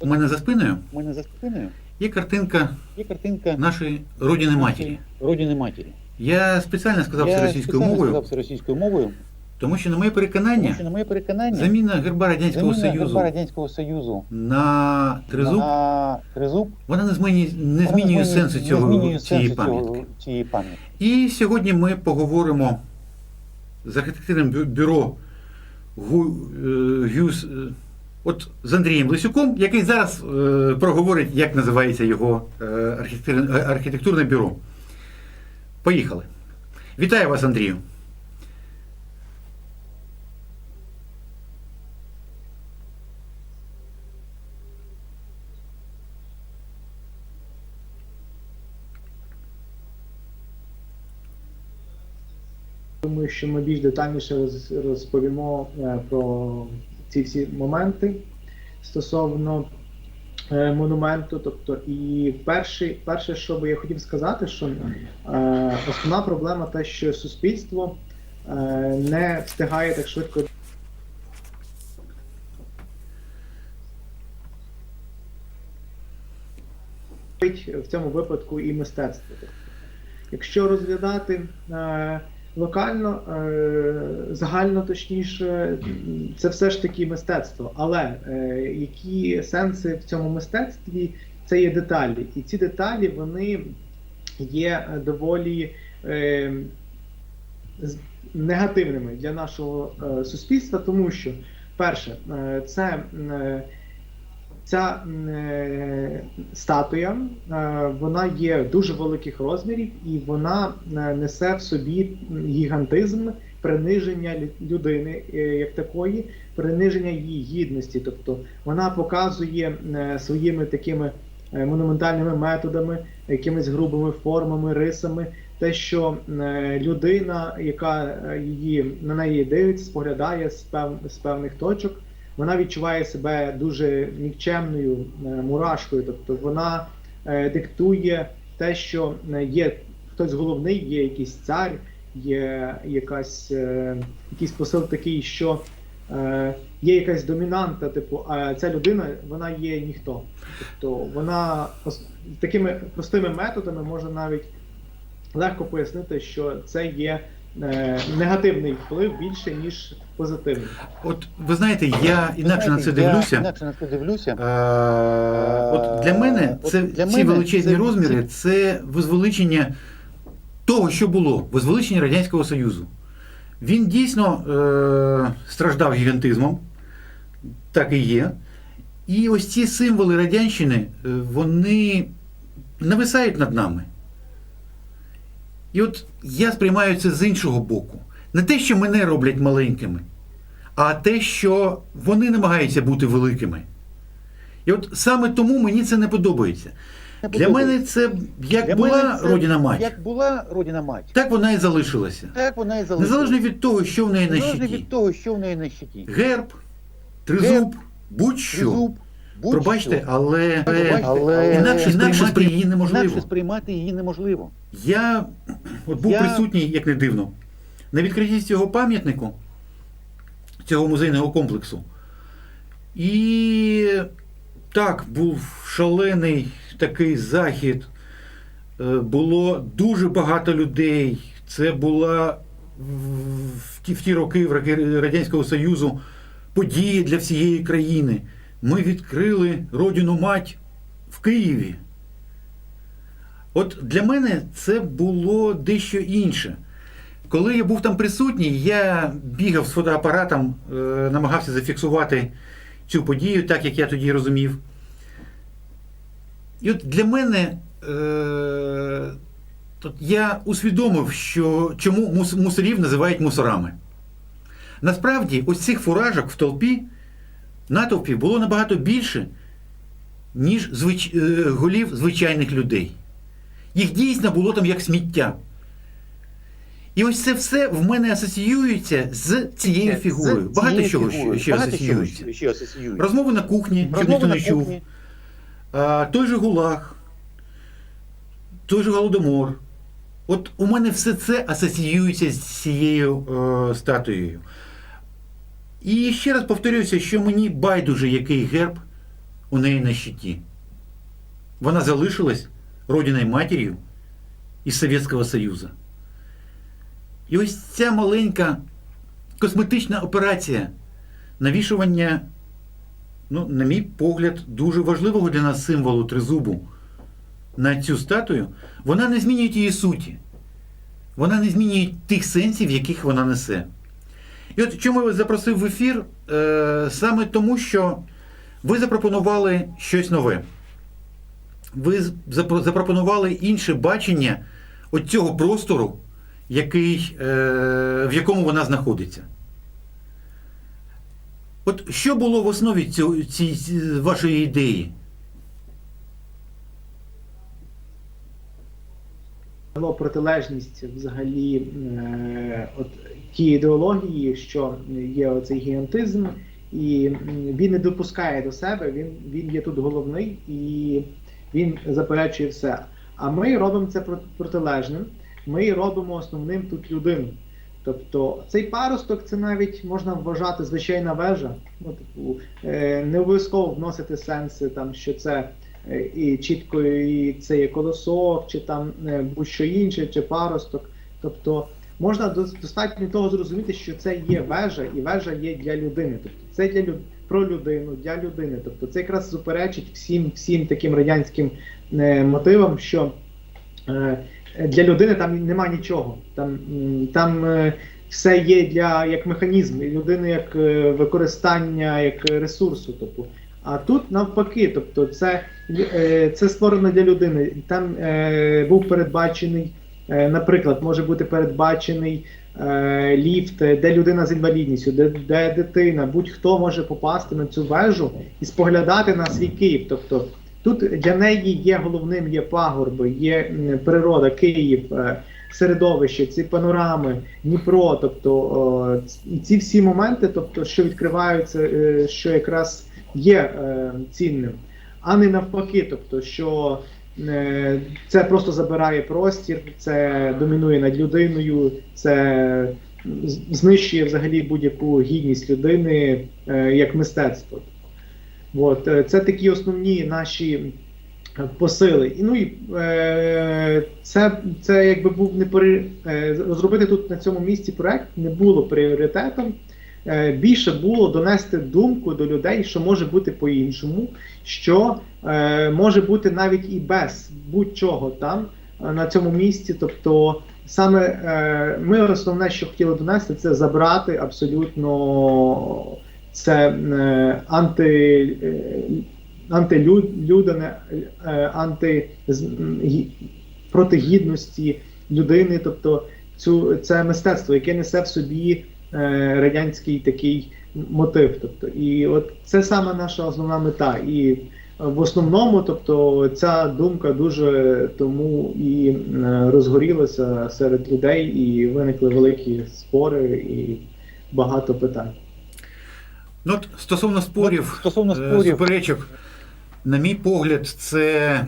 У мене за спиною У мене за спиною є картинка є картинка нашої родини матері. Родини матері. Я спеціально сказав це російською мовою, сказав це російською мовою, тому що, на моє тому переконання, що, на моє переконання, заміна герба Радянського заміна герба Союзу Радянського Союзу на тризуб, на тризуб вона не змінює, не змінює сенсу цього, змінює цієї пам'ятки. цієї пам'ятки. І сьогодні ми поговоримо з архітектурним бюро е, Гюс, е, от з Андрієм Лисюком, який зараз е, проговорить, як називається його е, архітектур- е, архітектурне бюро. Поїхали. Вітаю вас, Андрію. Думаю, що ми більш детальніше розповімо е, про ці всі моменти стосовно е, монументу. Тобто, і перший, перше, що би я хотів сказати, що е, основна проблема те, що суспільство е, не встигає так швидко в цьому випадку і мистецтво. Якщо розглядати е, локально, е, загально точніше, це все ж таки мистецтво. Але е, які сенси в цьому мистецтві? Це є деталі, і ці деталі вони є доволі е, негативними для нашого суспільства, тому що перше, це Ця е, статуя е, вона є дуже великих розмірів, і вона е, несе в собі гігантизм, приниження лю- людини як такої, приниження її гідності. Тобто вона показує своїми такими монументальними методами, якимись грубими формами, рисами, те, що людина, яка її на неї дивиться, споглядає з певних точок вона відчуває себе дуже нікчемною е, мурашкою, тобто вона е, диктує те, що е, є. Хтось головний, є якийсь цар, є якась, якийсь посил такий, що є якась домінанта, типу, а ця людина вона є ніхто. Тобто вона такими простими методами можна навіть легко пояснити, що це є негативний вплив більше, ніж позитивний. От ви знаєте, я інакше на це дивлюся. Інакше на це дивлюся. Е, От для мене це для ці мене величезні це- розміри це возвеличення того, що було, возвеличення Радянського Союзу. Він дійсно е, страждав гігантизмом, так і є. І ось ці символи Радянщини, е, вони нависають над нами. І от я сприймаю це з іншого боку. Не те, що мене роблять маленькими, а те, що вони намагаються бути великими. І от саме тому мені це не подобається. Не Для мене це як Для була це родина мать, Як була родина мать, так вона і залишилася. так вона і залишилася. Незалежно від того, що в неї на щиті. від того, що в неї на щиті. Герб, тризуб, будь-що. Тризуб, будь-що. Пробачте, але, Пробачте, але інакше, інакше сприйняти її неможливо. Інакше сприймати її неможливо. Я от був Я- присутній, як не дивно, на відкритті цього пам'ятнику, цього музейного комплексу. І так, був шалений такий захід. Е, Було дуже багато людей. Це була в- ті, в ті роки в раки- Радянського Союзу подія для всієї країни. Ми відкрили родину мать в Києві. От для мене це було дещо інше. Коли я був там присутній, я бігав з фотоапаратом, е, намагався зафіксувати цю подію, так як я тоді розумів. І от для мене е, я усвідомив, що чому мус- мусорів називають мусорами. Насправді, ось цих фуражок в толпі, натовпі було набагато більше, ніж звич... е, голів звичайних людей. Їх дійсно було там як сміття. І ось це все в мене асоціюється з цією З фігурою. Багато цією чого фігурою. ще, асоціюється. Розмови на кухні, ніхто не чув. А, той же гулаг, той же голодомор. От у мене все це асоціюється з цією е, статуєю. І ще раз повторюся, що мені байдуже, який герб у неї на щиті. Вона залишилась родиною матір'ю із Совєтського Союзу. І ось ця маленька косметична операція навішування, ну, на мій погляд, дуже важливого для нас символу тризубу на цю статую, вона не змінює її суті. Вона не змінює тих сенсів, яких вона несе. І от чому я вас запросив в ефір? Е, саме тому, що ви запропонували щось нове. Ви запропонували інше бачення от цього простору, який, е, в якому вона знаходиться. От що було в основі цього, ці, ці- вашої ідеї? Протилежність взагалі е, от тій ідеології, що є оцей гігантизм, і він не допускає до себе, він, він є тут головний і він заперечує все. А ми робимо це протилежним. Ми робимо основним тут людину. Тобто цей паросток це навіть можна вважати звичайна вежа. Ну, типу, е, не обов'язково вносити сенси, там, що це е, і чітко і це є колосок, чи там е, будь-що інше, чи паросток. Тобто можна дос- достатньо того зрозуміти, що це є вежа, і вежа є для людини. Тобто це для люд... про людину, для людини. Тобто це якраз суперечить всім, всім таким радянським е, мотивам, що е, для людини там нема нічого. Там, там е, все є для як механізм, і людини як е, використання, як ресурсу. Тобто. А тут навпаки, тобто це, е, це створено для людини. Там е, був передбачений, наприклад, може бути передбачений е, ліфт, е, де людина з інвалідністю, де, де дитина, будь-хто може попасти на цю вежу і споглядати на свій Київ. Тобто тут для неї є головним є пагорби, є природа, Київ. е, Середовище, ці панорами, Дніпро, тобто і ці всі моменти, тобто, що відкриваються, е, що якраз є е, цінним, а не навпаки, тобто, що е, це просто забирає простір, це домінує над людиною, це знищує взагалі будь-яку гідність людини е, як мистецтво. От, е, це такі основні наші е, посили. Ну і е, це, це якби був не при, е, розробити тут на цьому місці проект не було пріоритетом. Е, більше було донести думку до людей, що може бути по-іншому, що е, може бути навіть і без будь-чого там е, на цьому місці. Тобто, саме ми основне, що хотіли донести, це забрати абсолютно це анти. Антилюдане, анти проти гідності людини, тобто цю це мистецтво, яке несе в собі радянський такий мотив. Тобто, і от це саме наша основна мета. І в основному, тобто, ця думка дуже тому і е, розгорілася серед людей, і виникли великі спори і багато питань. Ну, стосовно спорів, Стосовно е, спорів. суперечок, на мій погляд, це.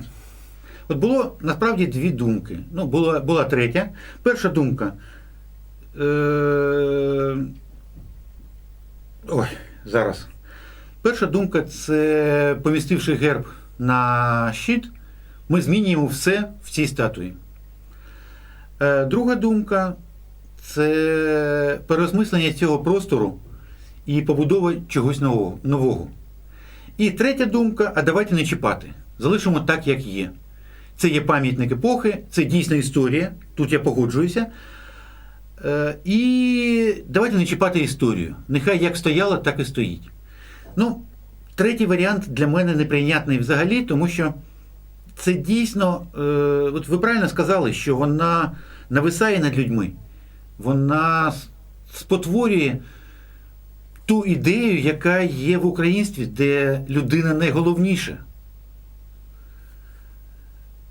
От було насправді дві думки. Ну, була, була третя. Перша думка. Е... Ой, зараз. Перша думка це помістивши герб на щит, ми змінюємо все в цій статуї. Е, Друга думка це переосмислення цього простору і побудова чогось нового. нового. І третя думка: а давайте не чіпати. Залишимо так, як є. Це є пам'ятник епохи, це дійсна історія. Тут я погоджуюся. Е, і давайте не чіпати історію. Нехай як стояла, так і стоїть. Ну, третій варіант для мене неприйнятний взагалі, тому що це дійсно, е, от ви правильно сказали, що вона нависає над людьми, вона спотворює ту ідею, яка є в українстві, де людина найголовніша.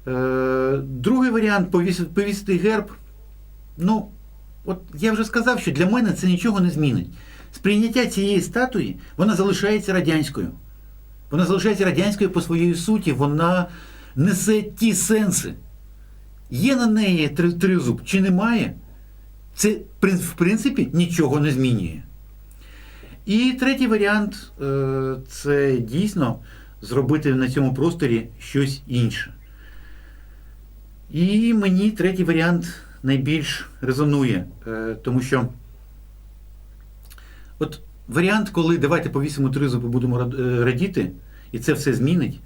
Е, Другий варіант повісити, повісити герб. Ну, от я вже сказав, що для мене це нічого не змінить. Сприйняття цієї статуї, вона залишається радянською. Вона залишається радянською по своїй суті, вона несе ті сенси. Є на неї три- тризуб чи немає, це в принципі нічого не змінює. І третій варіант е, це дійсно зробити на цьому просторі щось інше. І мені третій варіант найбільш резонує, е, тому що от варіант, коли давайте повісимо і будемо е, радіти, і це все змінить.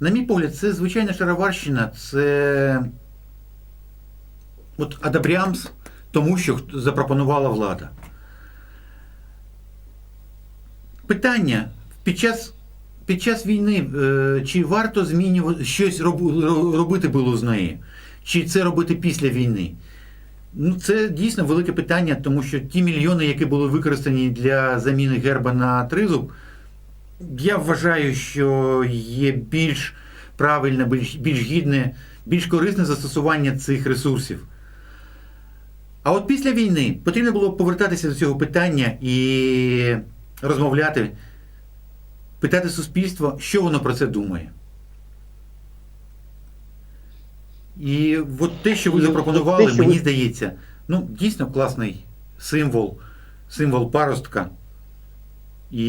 На мій погляд, це звичайна шароварщина, це от адабріамс тому, що запропонувала влада. Питання під час, під час війни, е, чи варто змінювати щось робити було з нею? Чи це робити після війни? Ну, це дійсно велике питання, тому що ті мільйони, які були використані для заміни герба на тризуб, я вважаю, що є більш правильне, більш, більш гідне, більш корисне застосування цих ресурсів. А от після війни потрібно було повертатися до цього питання і розмовляти, питати суспільство, що воно про це думає. І от те, що ви запропонували, те, що мені ви- здається, ну, дійсно класний символ, символ паростка. І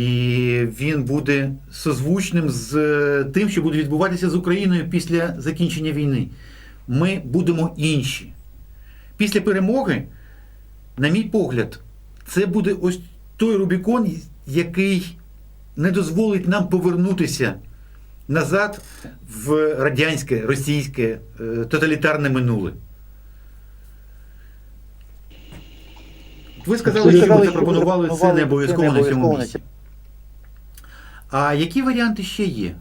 він буде созвучним з е, тим, що буде відбуватися з Україною після закінчення війни. Ми будемо інші. Після перемоги, на мій погляд, це буде ось той Рубікон, який не дозволить нам повернутися назад в радянське, російське, е, тоталітарне минуле. Ви сказали, що ви запропонували це не обов'язково на цьому місці. А які варіанти ще є?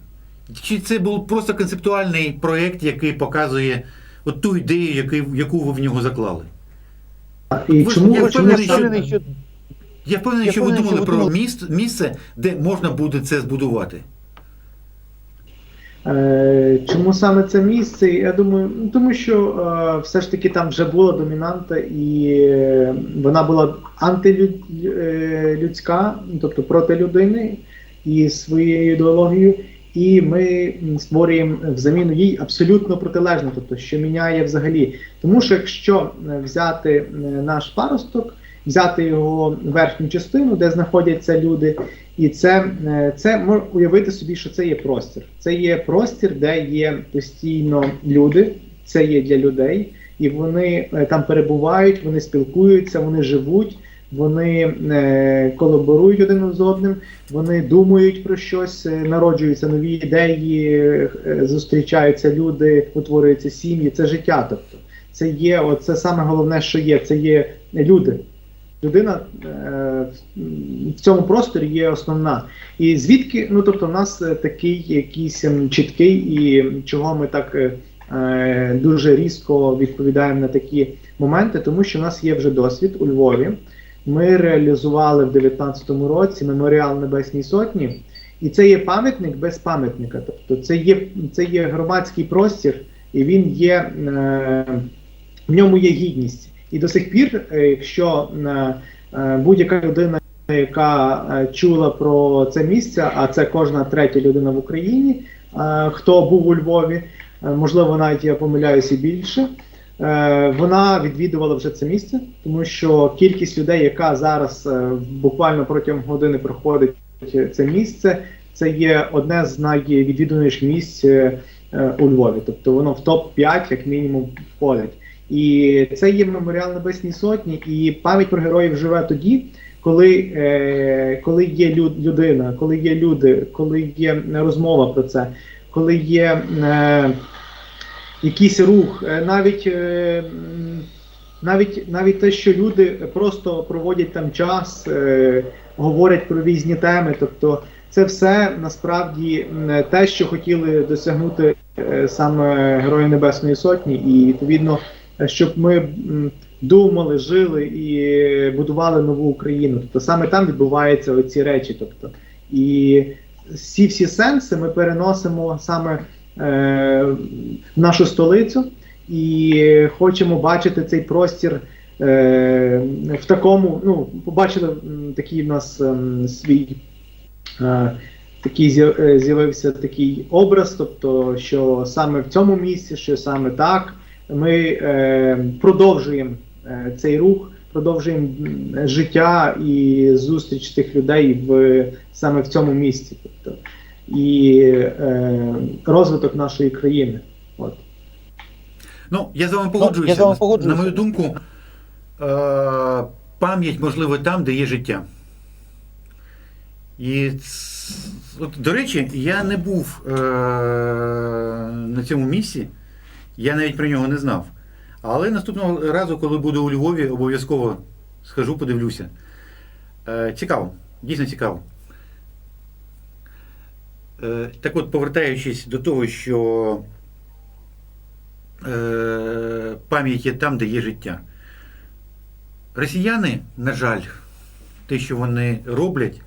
Чи це був просто концептуальний проєкт, який показує от ту ідею, яку ви в нього заклали? І Ви- чому, я впевнений, що- що Я впевнений, що ви думали про міст, місце, де можна буде це збудувати. Е, Чому саме це місце? Я думаю, тому що е, все ж таки там вже була домінанта, і е, вона була антилюдська, тобто проти людини і своєю ідеологією. І ми створюємо взамін їй абсолютно протилежно, тобто що міняє взагалі. Тому що якщо е, взяти е, наш паросток, взяти його верхню частину, де знаходяться люди, і це, е, це можна уявити собі, що це є простір. Це є простір, де є постійно люди, це є для людей, і вони е, там перебувають, вони спілкуються, вони живуть, вони е, колаборують один з одним, вони думають про щось, е, народжуються нові ідеї, е, зустрічаються люди, утворюються сім'ї. Це життя. Тобто, це є, оце саме головне, що є, це є люди. Людина е, в цьому просторі є основна. І звідки, ну тобто, в нас е, такий якийсь ем, чіткий, і чого ми так е, е, дуже різко відповідаємо на такі моменти, тому що в нас є вже досвід у Львові. Ми реалізували в 19-му році меморіал Небесній Сотні, і це є пам'ятник без пам'ятника. Тобто, це є, це є громадський простір, і він є е, в ньому є гідність. І до сих пір, е, якщо е, е, будь-яка людина, яка чула про це місце, а це кожна третя людина в Україні, хто був у Львові, можливо, навіть я помиляюся більше. Вона відвідувала вже це місце, тому що кількість людей, яка зараз буквально протягом години проходить це місце, це є одне з найвідвідуваніших місць у Львові. Тобто воно в топ-5, як мінімум, входить. І це є меморіал Небесній Сотні, і пам'ять про героїв живе тоді, коли, е, коли є люд, людина, коли є люди, коли є розмова про це, коли є е, якийсь рух, е, навіть, е, навіть, навіть те, що люди просто проводять там час, е, говорять про різні теми. Тобто, це все насправді те, що хотіли досягнути е, саме Герої Небесної Сотні, і відповідно щоб ми думали, жили і будували нову Україну. Тобто саме там відбуваються оці речі. Тобто, і всі всі сенси ми переносимо саме е, в нашу столицю і хочемо бачити цей простір. е, В такому, ну, побачили такий в нас ем, свій е, такий е, з'явився такий образ, тобто, що саме в цьому місці, що саме так, ми е, продовжуємо е, цей рух, продовжуємо життя і зустріч тих людей в саме в цьому місці. Тобто, і е, розвиток нашої країни. От. Ну, я з вами погоджуюся. я з вами. На мою думку, е- пам'ять можливо там, де є життя. І, от, до речі, я не був е- на цьому місці, я навіть про нього не знав. Але наступного разу, коли буду у Львові, обов'язково схожу, подивлюся. Е- цікаво, дійсно цікаво. Е, так от, повертаючись до того, що е, пам'ять є там, де є життя. Росіяни, на жаль, те, що вони роблять,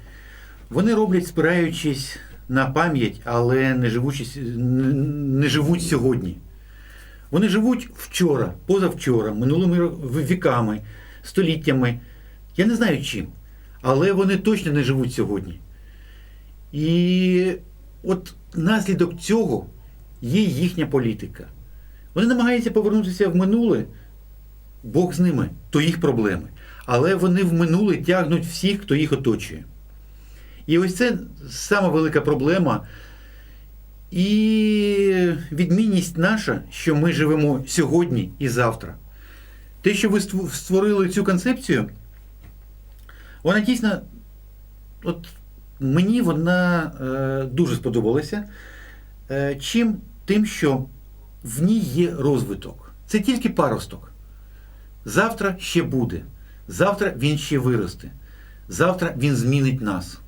вони роблять, спираючись на пам'ять, але не, живучись, не живуть сьогодні. Вони живуть вчора, позавчора, минулими віками, століттями. Я не знаю чим, але вони точно не живуть сьогодні. І от наслідок цього є їхня політика. Вони намагаються повернутися в минуле, Бог з ними, то їх проблеми. Але вони в минуле тягнуть всіх, хто їх оточує. І ось це сама велика проблема. І відмінність наша, що ми живемо сьогодні і завтра. Те, що ви створили цю концепцію, вона дійсно, от мені вона е, дуже сподобалася. Е, чим? Тим, що в ній є розвиток. Це тільки паросток. Завтра ще буде. Завтра він ще виросте. Завтра він змінить нас.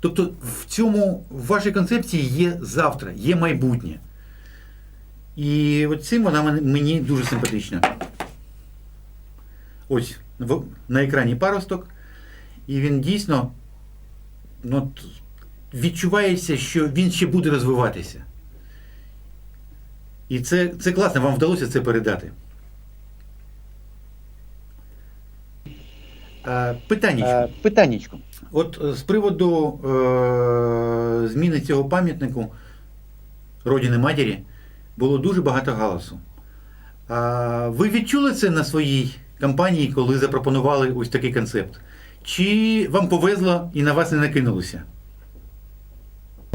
Тобто в цьому в вашій концепції є завтра, є майбутнє. І от цим вона мені дуже симпатична. Ось на екрані паросток. І він дійсно ну, відчувається, що він ще буде розвиватися. І це, це класно, вам вдалося це передати. Е, Питання. Е, От е, з приводу е, зміни цього пам'ятнику Родини Матері було дуже багато галасу. Е, ви відчули це на своїй кампанії, коли запропонували ось такий концепт? Чи вам повезло і на вас не накинулося?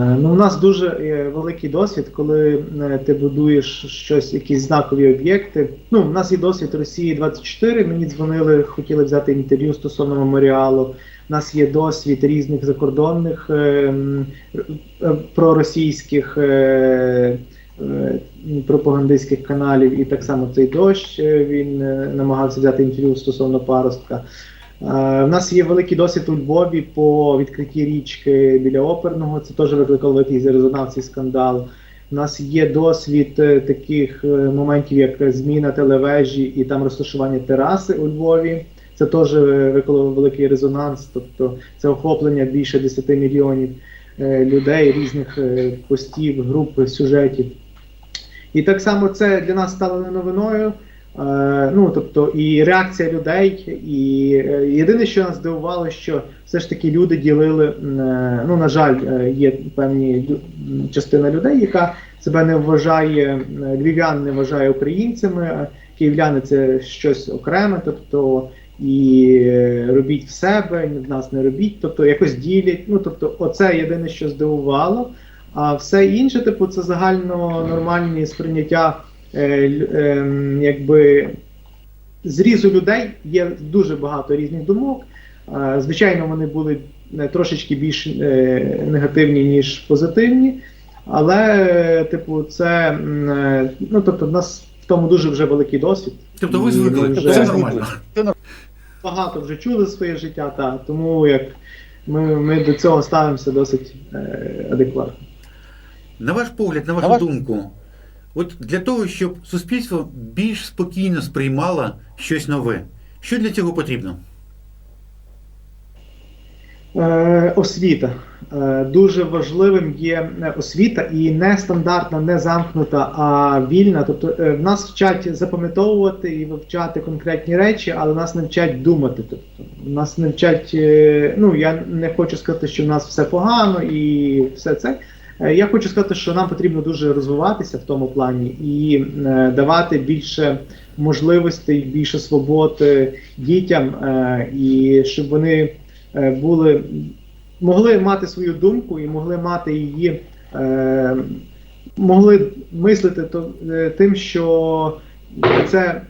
Е, Ну, у нас дуже е, великий досвід, коли е, ти будуєш щось, якісь знакові об'єкти. Ну, у нас є досвід Росії 24. Мені дзвонили, хотіли взяти інтерв'ю стосовно меморіалу. У нас є досвід різних закордонних проросійських пропагандистських каналів, і так само цей дощ він намагався взяти інтерв'ю стосовно паростка. Е, У нас є великий досвід у Львові по відкритті річки біля оперного. Це теж викликало великий резонанс скандал. У нас є досвід е, таких е, моментів, як зміна телевежі і там розташування тераси у Львові. Це теж е, викликало великий резонанс, тобто це охоплення більше 10 мільйонів е, людей, різних е, постів, груп, сюжетів. І так само це для нас стало не новиною. Е, ну, тобто, і реакція людей, і е, єдине, що нас здивувало, що все ж таки люди ділили. е, ну, на жаль, є певні частина людей, яка себе не вважає, львів'ян не вважає українцями, київляни це щось окреме, тобто і робіть в себе, в нас не робіть, тобто якось ділять. Ну, тобто, оце єдине, що здивувало. А все інше, типу, це загально нормальні сприйняття якби зрізу людей є дуже багато різних думок. Е, Звичайно, вони були е, трошечки більш е, негативні, ніж позитивні. Але, е, типу, це е, ну тобто, в нас в тому дуже вже великий досвід. Тобто ви звикли, ми це нормально. Багато вже чули своє життя, та тому як ми, ми до цього ставимося досить е, адекватно. На ваш погляд, на вашу На ваш- думку, от для того, щоб суспільство більш спокійно сприймало щось нове, що для цього потрібно? Е, освіта. Е, дуже важливим є е, освіта і не стандартна, не замкнута, а вільна. Тобто е, в нас вчать запам'ятовувати і вивчати конкретні речі, але нас не вчать думати. Тобто нас не вчать. е, ну я не хочу сказати, що в нас все погано і все це. Е, Я хочу сказати, що нам потрібно дуже розвиватися в тому плані і е, давати більше можливостей, більше свобод е, дітям, е, і щоб вони були могли мати свою думку і могли мати її, могли мислити тим, що це.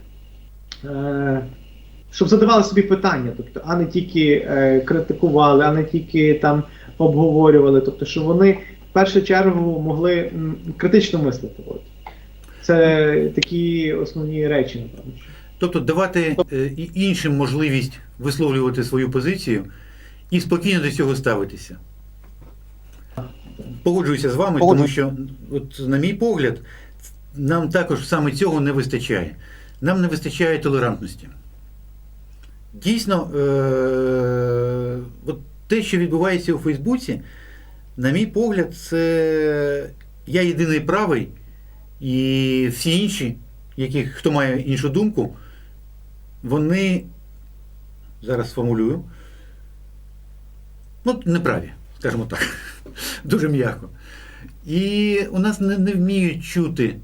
Щоб задавали собі питання, тобто, а не тільки е, критикували, а не тільки там обговорювали. Тобто, що вони в першу чергу могли критично мислити. От. Це такі основні речі, напевно. Тобто давати е, іншим можливість висловлювати свою позицію і спокійно до цього ставитися. Погоджуюся з вами, тому що, от, на мій погляд, нам також саме цього не вистачає. Нам не вистачає толерантності. Дійсно, е- от те, що відбувається у Фейсбуці, на мій погляд, це я єдиний правий, і всі інші, які, хто має іншу думку, вони, зараз сформулюю, ну, неправі, скажімо так, дуже м'яко. І у нас не, не вміють чути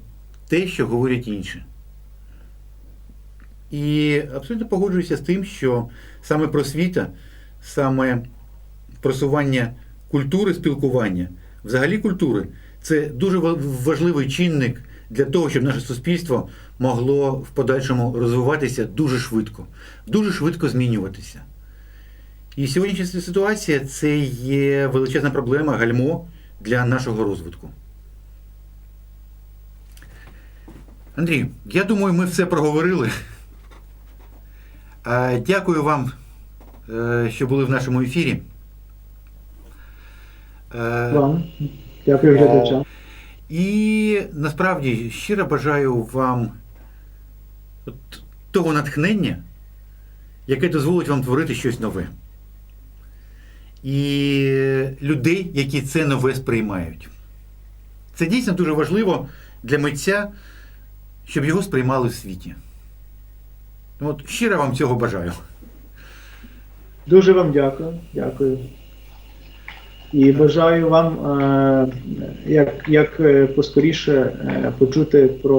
те, що говорять інші. І абсолютно погоджуюся з тим, що саме просвіта, саме просування культури спілкування, взагалі культури, це дуже важливий чинник для того, щоб наше суспільство могло в подальшому розвиватися дуже швидко, дуже швидко змінюватися. І сьогоднішня ситуація це є величезна проблема, гальмо для нашого розвитку. Андрій, я думаю, ми все проговорили. Дякую вам, е, що були в нашому ефірі. Е, Вам. Дякую глядачам. І насправді щиро бажаю вам от того натхнення, яке дозволить вам творити щось нове. І людей, які це нове сприймають. Це дійсно дуже важливо для митця, щоб його сприймали в світі. От щиро вам цього бажаю. Дуже вам дякую. Дякую. І бажаю вам е, як, як е, поскоріше е, почути про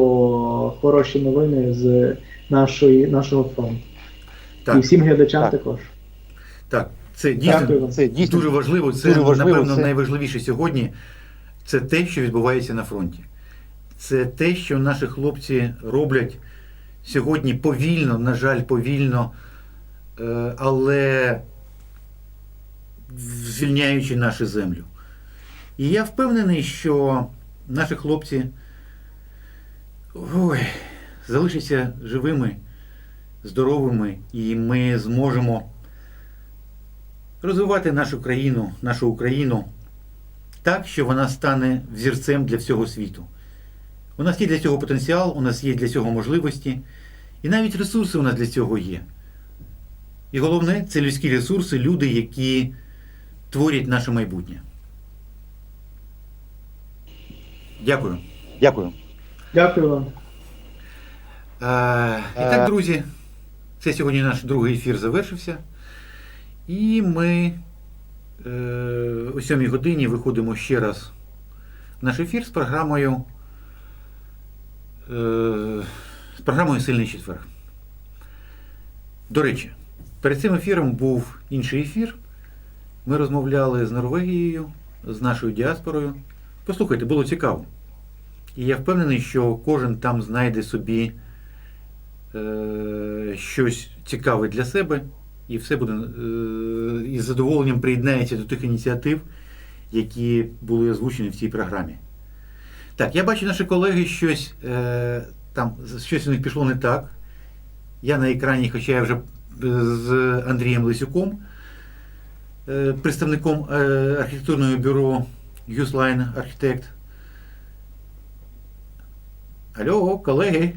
хороші новини з нашої, нашого фронту. І всім глядачам Так. також. так, це дійсно Це дійсно дуже важливо. Це, дуже важливо, напевно, це- найважливіше сьогодні. Це те, що відбувається на фронті. Це те, що наші хлопці роблять сьогодні повільно, на жаль, повільно, е, але звільняючи нашу землю. І я впевнений, що наші хлопці ой, залишаться живими, здоровими, і ми зможемо розвивати нашу країну, нашу Україну так, що вона стане взірцем для всього світу. У нас є для цього потенціал, у нас є для цього можливості, і навіть ресурси у нас для цього є. І головне це людські ресурси, люди, які творять наше майбутнє. Дякую. Дякую. Дякую вам. Е, і так, друзі, це сьогодні наш другий ефір завершився. І ми е, о 7 годині виходимо ще раз в наш ефір з програмою, е, з програмою Сильний четвер. До речі, перед цим ефіром був інший ефір. Ми розмовляли з Норвегією, з нашою діаспорою. Послухайте, було цікаво. І я впевнений, що кожен там знайде собі е, щось цікаве для себе, і все буде е, із задоволенням приєднається до тих ініціатив, які були озвучені в цій програмі. Так, я бачу, наші колеги щось е, там щось у них пішло не так. Я на екрані, хоча я вже е, з Андрієм Лисюком, представником е, архітектурного бюро Юслайн Архітект. Алло, колеги.